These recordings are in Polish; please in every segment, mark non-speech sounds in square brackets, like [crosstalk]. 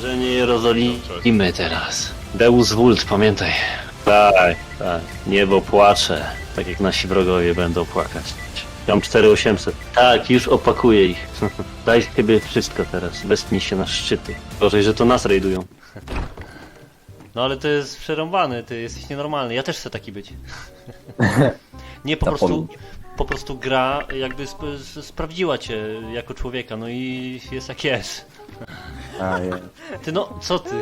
Że nie jerozolimy teraz. Deus vult, pamiętaj. Tak, tak. Niebo płacze. Tak jak nasi wrogowie będą płakać. Mam 4800. Tak, już opakuję ich. [laughs] Daj z siebie wszystko teraz. Westnij się na szczyty. Gorzej, że to nas rajdują. No ale to jest przerąbany, ty jesteś nienormalny. Ja też chcę taki być. [laughs] Nie, po prostu, po prostu gra jakby sp s- sprawdziła cię jako człowieka, no i jest jak jest. A, je. Ty no, co ty?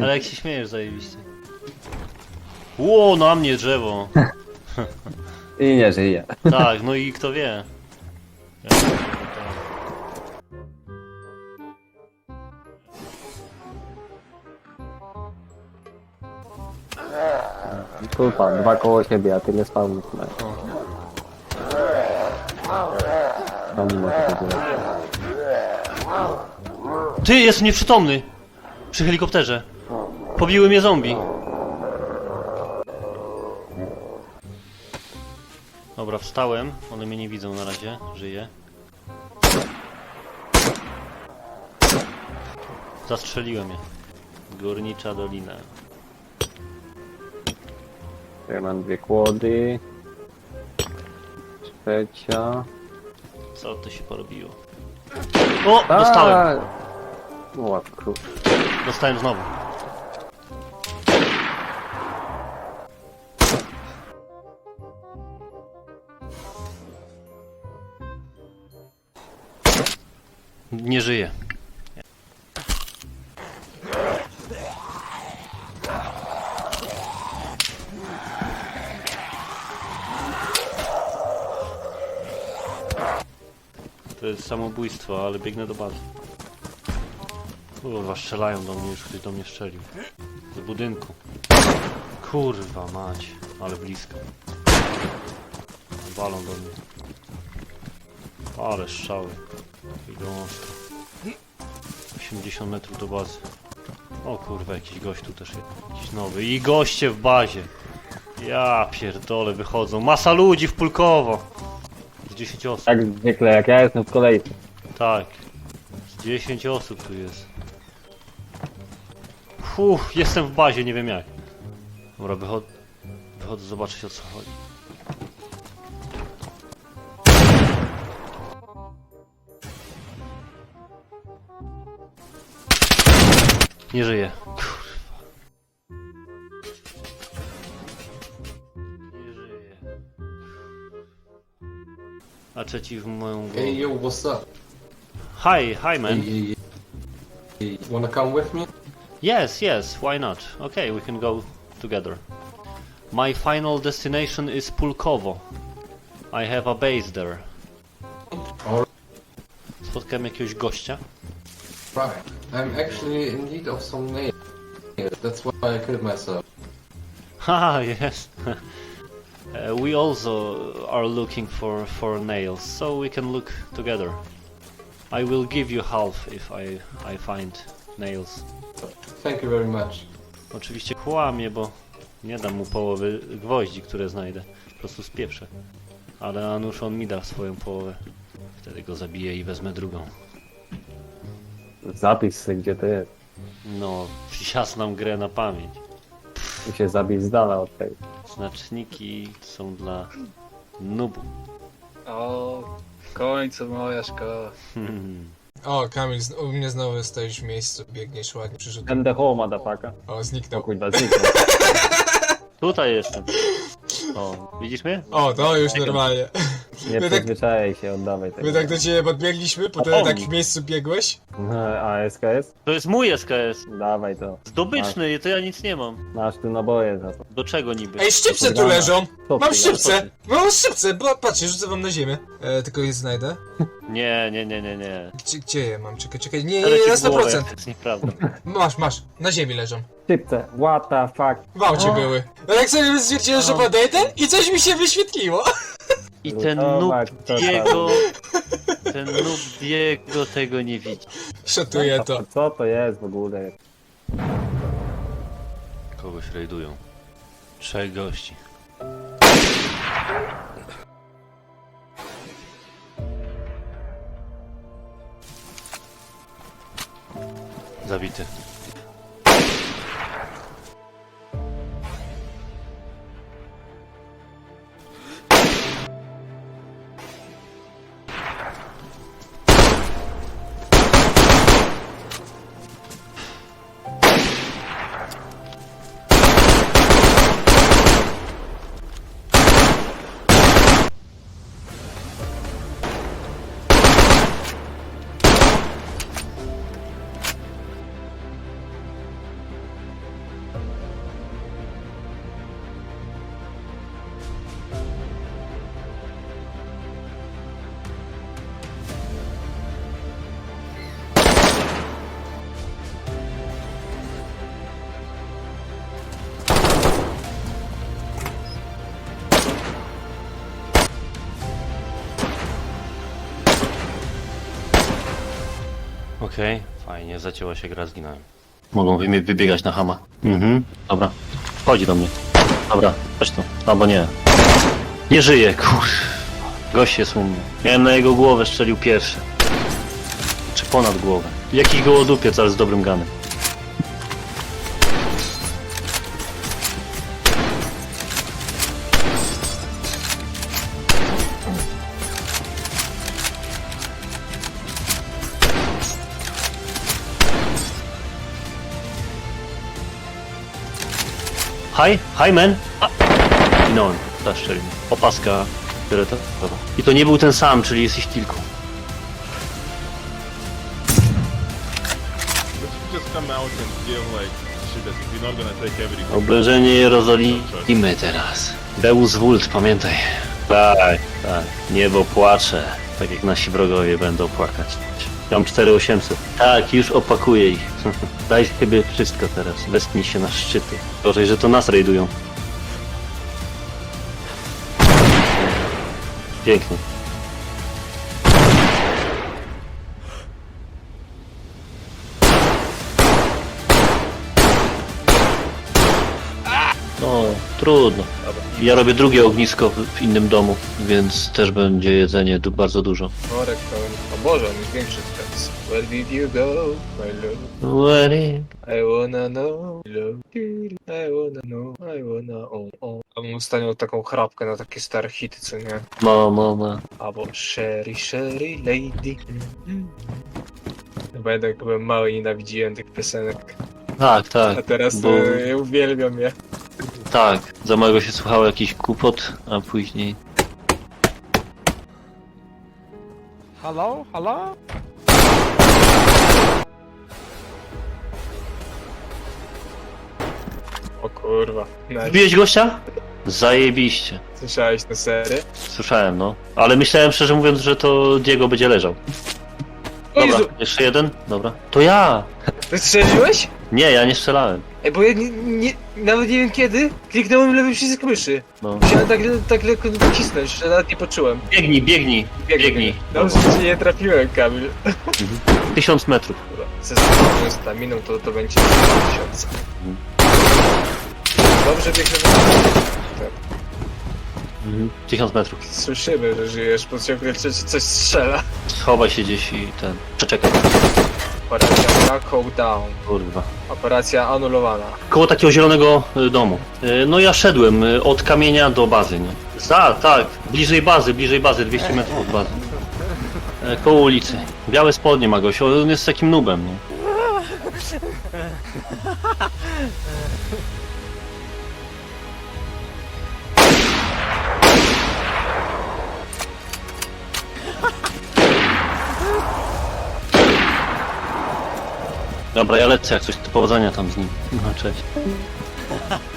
Ale jak się śmiejesz zajebiście. Ło, na mnie drzewo. I nie żyje. Tak, no i kto wie. Ja nie dwa koło siebie, a tyle spawnów. No. To mimo tego. Ty, jest nieprzytomny! Przy helikopterze. Pobiły mnie zombie. Dobra, wstałem. One mnie nie widzą na razie. Żyję. Zastrzeliłem je. Górnicza Dolina. Ja mam dwie kłody. Trzecia. Co to się porobiło? O! Dostałem! O, łapku. Dostałem znowu. Nie żyje. To jest samobójstwo, ale biegnę do bazy. Kurwa, strzelają do mnie, już ktoś do mnie strzelił. Z budynku. Kurwa mać, ale blisko. Walą do mnie. Ale strzały. Idą ostro. 80 metrów do bazy. O kurwa, jakiś gość tu też jest. Jakiś nowy. I goście w bazie. Ja pierdolę, wychodzą. Masa ludzi w Pulkowo. Z 10 osób. Jak zwykle, jak ja jestem w kolejce. Tak. Z 10 osób tu jest. Fuh, jestem w bazie, nie wiem jak. Dobra, wychodzę. Wychodzę zobaczyć o co chodzi. Nie żyje. Kurwa. Nie żyje. A trzeci w moją głowę. Hey yo, what's up? Hi, hi man. Hey, hey, hey. Wanna come with me? Yes, yes, why not? Okay, we can go together. My final destination is Pulkovo. I have a base there. Spotkałem jakiegoś gościa. Right. I'm actually in need of some nails. That's why I killed myself. Haha, [laughs] yes. [laughs] uh, we also are looking for, for nails, so we can look together. I will give you half if I, I find nails. Thank you very much. Oczywiście kłamie, bo nie dam mu połowy gwoździ, które znajdę. Po prostu spieprzę. Ale a nuż on mi da swoją połowę. Wtedy go zabiję i wezmę drugą. Zapis sobie, gdzie to jest. No, ja znam grę na pamięć. I się zabić z dala od tej. Znaczniki są dla nubów. O, w końcu moja szkoła. [laughs] O, Kamil, z- u mnie znowu stoisz w miejscu, biegniesz ładnie, przyszedł. Będę home, madafaka. O, O zniknął. kurwa, zniknął. [laughs] Tutaj jestem. O, widzisz mnie? O, to już normalnie. Nie My tak- przyzwyczajaj się, oddawaj tego. My tak do ciebie podbiegliśmy, potem O, tak w miejscu biegłeś. A SKS? To jest mój SKS. Dawaj to. Zdobyczny, to ja nic nie mam. Masz tu naboje za to. Do czego niby? Ej, szczypce tu leżą! Co Mam ty, szczypce! Mam szczypce, bo patrzcie, rzucę wam na ziemię. E, tylko je znajdę. [laughs] Nie, nie, nie, nie, nie. Gdzie, gdzie je mam? Czekaj, czekaj, nie, nie, Ale nie, ci na w głowę, 100%. To jest nieprawda. [laughs] Masz, masz, na ziemi leżą. Szybce, what the fuck. W aucie były. No jak sobie stwierdziłem, że podejdę i coś mi się wyświetliło. [laughs] I ten noob Lutować, to Diego... Ten noob Diego tego nie widzi. Szotuję to. Co to jest w ogóle? Kogoś rajdują. Trzech gości. Zabity. Okej, fajnie, zacięła się gra, zginąłem. Mogą wy- wybiegać na hama. Mhm, dobra. Chodzi do mnie. Dobra, chodź tu. Albo nie. Nie żyje, kur... Gość jest u mnie. Miałem na jego głowę strzelił pierwszy. Czy ponad głowę. Jakiś gołodupiec, ale z dobrym ganem. Hi, hi man! A! Zginąłem, zaszczelił mnie. Opaska fioletowa. I to nie był ten sam, czyli jesteś kilku. Let's just come out and deal like shit as if you're not gonna take everything. Oblężenie Jerozolimy teraz. Deus Vult, pamiętaj. Tak, tak. Niebo płacze. Tak jak nasi wrogowie będą płakać. Mam 4800. Tak, już opakuję ich. [laughs] Daj sobie wszystko teraz. Westnij się na szczyty. Gorzej, że to nas rajdują. Pięknie. No, trudno. Ja robię drugie ognisko w, innym domu, więc też będzie jedzenie du- bardzo dużo. Boże, on jest większy teraz. Where did you go, my love? Where I wanna know, love. I wanna know, I wanna oh, oh. A bym ustaniał taką chrapkę na takie stare hity, co nie? Ma, mama. Albo Sherry, Sherry, Lady. Będę jak byłem mały i nienawidziłem tych piosenek. Tak, tak. A teraz bo- ja uwielbiam je. Tak. Za małego się słuchało jakiś kupot, a później... Hello? Hello? O kurwa. Nice. Wbiłeś gościa? Zajebiście. Słyszałeś tę serię? Słyszałem, no. Ale myślałem szczerze mówiąc, że to Diego będzie leżał. Dobra, Jezu, jeszcze jeden? Dobra. To ja! wystrzeliłeś? Nie, ja nie strzelałem. Ej, bo ja nie, nie, nawet nie wiem kiedy kliknąłem lewy przycisk myszy. No. Musiałem tak, tak lekko nacisnąć, że nawet nie poczułem. Biegnij, biegnij, biegnij. Dobrze, że nie trafiłem, Kamil. Tysiąc metrów. Dobra, Ze staminą to, to będzie 2000. Dobrze biegnę. Tak. Mhm. Tysiąc metrów. Słyszymy, że żyjesz, bo ciągle coś, coś strzela. Schowaj się gdzieś i ten... Przeczekaj. Operacja Knockout Down. Kurwa. Operacja anulowana. Koło takiego zielonego y, domu. Y, No ja szedłem y, od kamienia do bazy, nie? Tak, tak. Bliżej bazy, bliżej bazy, 200 metrów od bazy. E, Koło ulicy. Białe spodnie ma gość, on jest takim nubem, nie? Dobra, ja lecę jak coś, powodzenia tam z nim. No, cześć. [laughs]